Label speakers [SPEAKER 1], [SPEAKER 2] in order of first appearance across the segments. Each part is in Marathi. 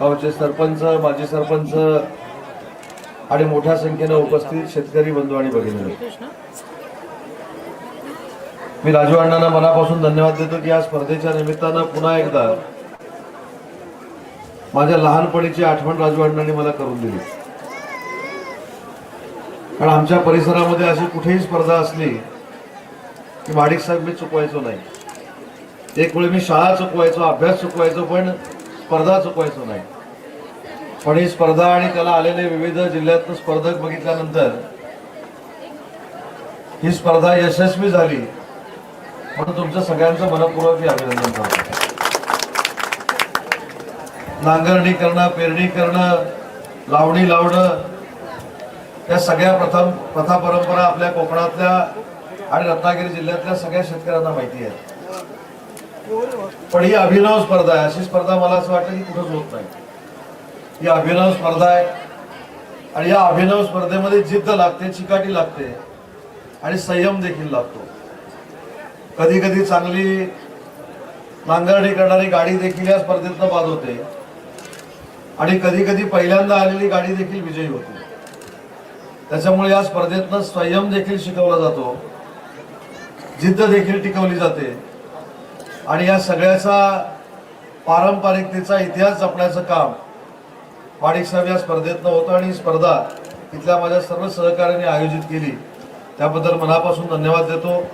[SPEAKER 1] गावचे सरपंच माजी सरपंच आणि मोठ्या संख्येनं उपस्थित शेतकरी बंधू आणि भगिनी. मी राजू अण्णांना मनापासून धन्यवाद देतो की या स्पर्धेच्या निमित्तानं पुन्हा एकदा माझ्या लहानपणीची आठवण राजू अण्णांनी मला करून दिली. कारण आमच्या परिसरामध्ये अशी कुठेही स्पर्धा असली की माडिक साहेब मी चुकवायचो नाही. एक वेळ मी शाळा चुकवायचो अभ्यास चुकवायचो पण स्पर्धा चुकवायचो नाही. पण ही स्पर्धा आणि त्याला आलेले विविध जिल्ह्यातून स्पर्धक बघितल्यानंतर ही स्पर्धा यशस्वी झाली. म्हणून तुमचं सगळ्यांचं मनपूर्वक मी अभिनंदन करतो. नांगरणी करणं पेरणी करणं लावणी लावणं या सगळ्या प्रथम प्रथा परंपरा आपल्या कोकणातल्या आणि रत्नागिरी जिल्ह्यातल्या सगळ्या शेतकऱ्यांना माहिती आहे. पण ही अभिनव स्पर्धा आहे. अशी स्पर्धा मला असं वाटतं की कुठंच होत नाही. ही अभिनव स्पर्धा आहे. आणि या अभिनव स्पर्धेमध्ये जिद्द लागते चिकाटी लागते आणि संयम देखील लागतो. कधी कधी चांगली नांगरणी करणारी गाडी देखील या स्पर्धेतनं बाद होते. आणि कधी कधी पहिल्यांदा आलेली गाडी देखील विजयी होते. त्याच्यामुळे या स्पर्धेतनं संयम देखील शिकवला जातो. जिद्द देखील टिकवली जाते. आणि या सगळ्याचा पारंपरिकतेचा इतिहास जपण्याचं काम वाडिक साहेब या स्पर्धेतनं होतं आणि ही स्पर्धा इथल्या माझ्या सर्व सहकार्याने आयोजित केली. त्याबद्दल मनापासून धन्यवाद देतो.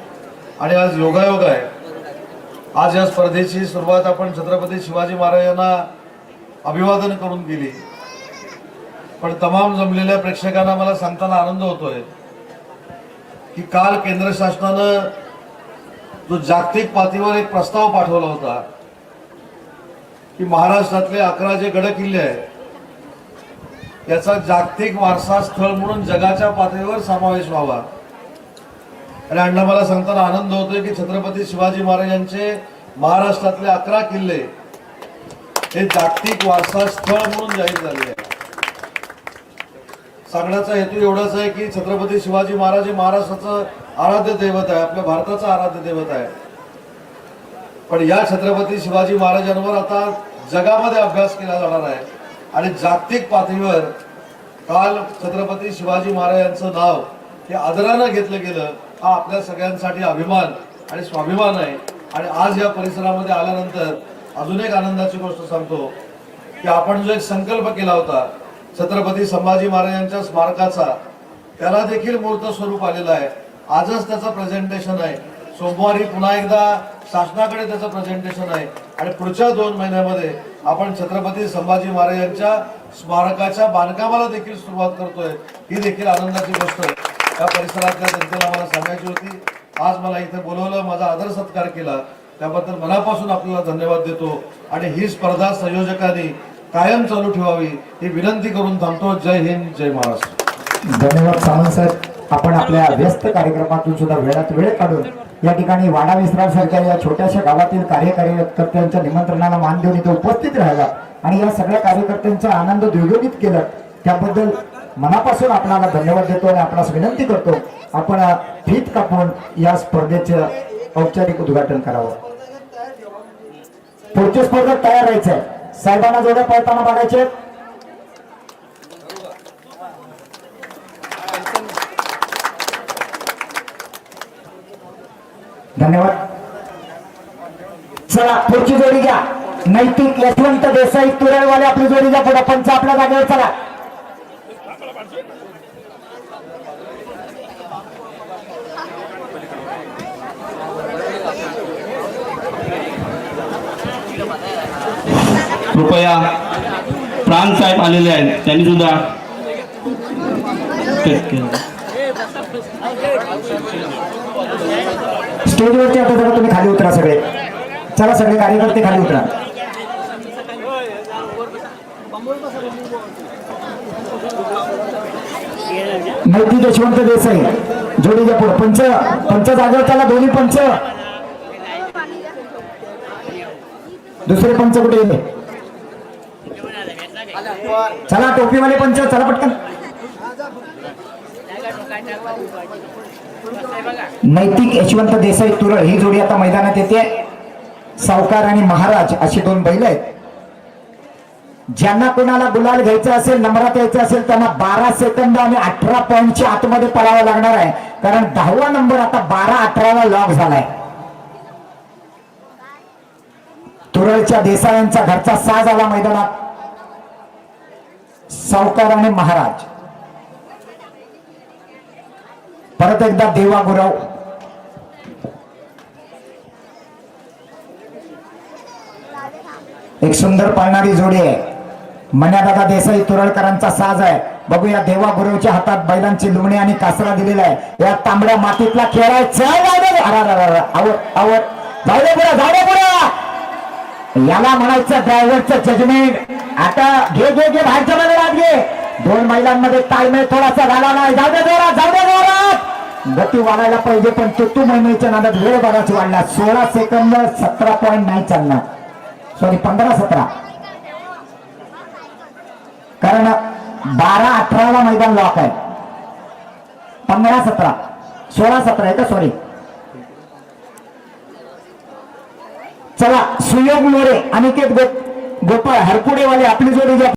[SPEAKER 1] आणि आज योगायोग आहे. आज या स्पर्धेची सुरुवात आपण छत्रपती शिवाजी महाराजांना अभिवादन करून केली. पण तमाम जमलेल्या प्रेक्षकांना मला सांगताना आनंद होतोय की काल केंद्र शासनानं जो जागतिक पातळीवर एक प्रस्ताव पाठवला होता की महाराष्ट्रातले अकरा जे गड किल्ले आहेत याचा जागतिक वारसा स्थळ म्हणून जगाच्या पातळीवर समावेश व्हावा. आणि अण्णा मला सांगताना आनंद होतोय की छत्रपती शिवाजी महाराजांचे महाराष्ट्रातले अकरा किल्ले हे जागतिक वारसा स्थळ म्हणून जाहीर झाले आहे सांगण्याचा हेतू एवढाच आहे की छत्रपती शिवाजी महाराज हे महाराष्ट्राचं आराध्य दैवत आहे आपल्या भारताचं आराध्य दैवत आहे. पण या छत्रपती शिवाजी महाराजांवर आता जगामध्ये अभ्यास केला जाणार आहे. आणि जागतिक पातळीवर काल छत्रपती शिवाजी महाराजांचं नाव हे आदरानं घेतलं गेलं हा आपल्या सगळ्यांसाठी अभिमान आणि स्वाभिमान आहे. आणि आज या परिसरामध्ये आल्यानंतर अजून एक आनंदाची गोष्ट सांगतो की आपण जो एक संकल्प केला होता छत्रपती संभाजी महाराजांच्या स्मारकाचा त्याला देखील मूर्त स्वरूप आलेलं आहे. आजच त्याचं प्रेझेंटेशन आहे. सोमवारी पुन्हा एकदा शासनाकडे त्याचं प्रेझेंटेशन आहे. आणि पुढच्या दोन महिन्यामध्ये आपण छत्रपती संभाजी महाराजांच्या स्मारकाच्या बांधकामाला देखील सुरुवात करतोय. ही देखील आनंदाची गोष्ट या परिसरातल्या जनतेला मला सांगायची होती आज मला इथे बोलवलं माझा आदर सत्कार केला. त्याबद्दल मनापासून आपल्याला धन्यवाद देतो. आणि ही स्पर्धा संयोजकांनी कायम चालू ठेवावी ही विनंती करून थांबतो. जय हिंद जय महाराष्ट्र.
[SPEAKER 2] धन्यवाद सामंत साहेब. आपण आपल्या व्यस्त कार्यक्रमातून सुद्धा वेळात वेळ काढून या ठिकाणी वाडा विस्तार सारख्या या छोट्याशा गावातील कार्यकर्त्यांच्या निमंत्रणाला मान देऊन इथे उपस्थित राहिला आणि या सगळ्या कार्यकर्त्यांचा आनंद द्विगुणित केला. त्याबद्दल मनापासून आपणाला धन्यवाद देतो आणि आपणास विनंती करतो आपण फीत कापून या स्पर्धेचे औपचारिक उद्घाटन करावं. पुढची स्पर्धा तयार राहायचंय. साहेबांना जोड्या पळताना बघायचे धन्यवाद. चला पुढची जोडी घ्या. नैतिक यशवंत देसाई तुरळवाले आपली जोडी घ्या पुढे. पंच आपल्या जागेवर चला.
[SPEAKER 3] कृपया प्राण साहेब आलेले आहेत. त्यांनी सुद्धा केलं.
[SPEAKER 2] स्टेजवरती आता जरा तुम्ही खाली उतरा सगळे. चला सगळे कार्यकर्ते खाली उतरा. नैतिक यशवंत देसाई जोडी घ्या पुढे. पंच पंच जागेवर त्याला दोन्ही पंच. दुसरे पंच कुठे गेले? चला टोपीवाले पंच चला पटकन. नैतिक यशवंत देसाई तुरळ ही जोडी आता मैदानात येते. सावकार आणि महाराज अशी दोन बैल आहेत. ज्यांना कोणाला गुलाल घ्यायचा असेल नंबरात यायचं असेल त्यांना बारा सेकंद आणि अठरा पॉईंटच्या आतमध्ये पळावं लागणार आहे. कारण दहावा नंबर आता बारा अठराला लॉक झालाय. तुरळच्या देसायांचा घरचा साज आला मैदानात. सावकार आणि महाराज. परत एकदा देवा गुरव. एक सुंदर पाळणारी जोडी आहे. मन्यादादा देसाई तुरळकरांचा साज आहे. बघूया देवा गुरुच्या हातात बैलांची लुमणी आणि कासरा दिलेला आहे. या तांबड्या मातीतला खेळ आहे. जाऊ दे जाऊ याला म्हणायचं ड्रायव्हरचं जजमेंट आता घे घे घे बाहेरच्या मैदानात घे. दोन महिलांमध्ये ताळमेळ थोडासा झाला नाही. जाऊ दे जोरात जाऊ दे जोरात गती वाढायला पाहिजे पण तो तू महिन्याच्या नादात वेळ बराच वाढला. सोळा सेकंद सतरा पॉईंट नाही चालणार सॉरी पंधरा सतरा. कारण बारा अठराला मैदान लॉक आहे. पंधरा सतरा. सोळा सतरा आहे का? सॉरी चला सुयोग मोरे अनिकेत गो गोपाळ हरपुडेवाले आपली जोडी घ्या.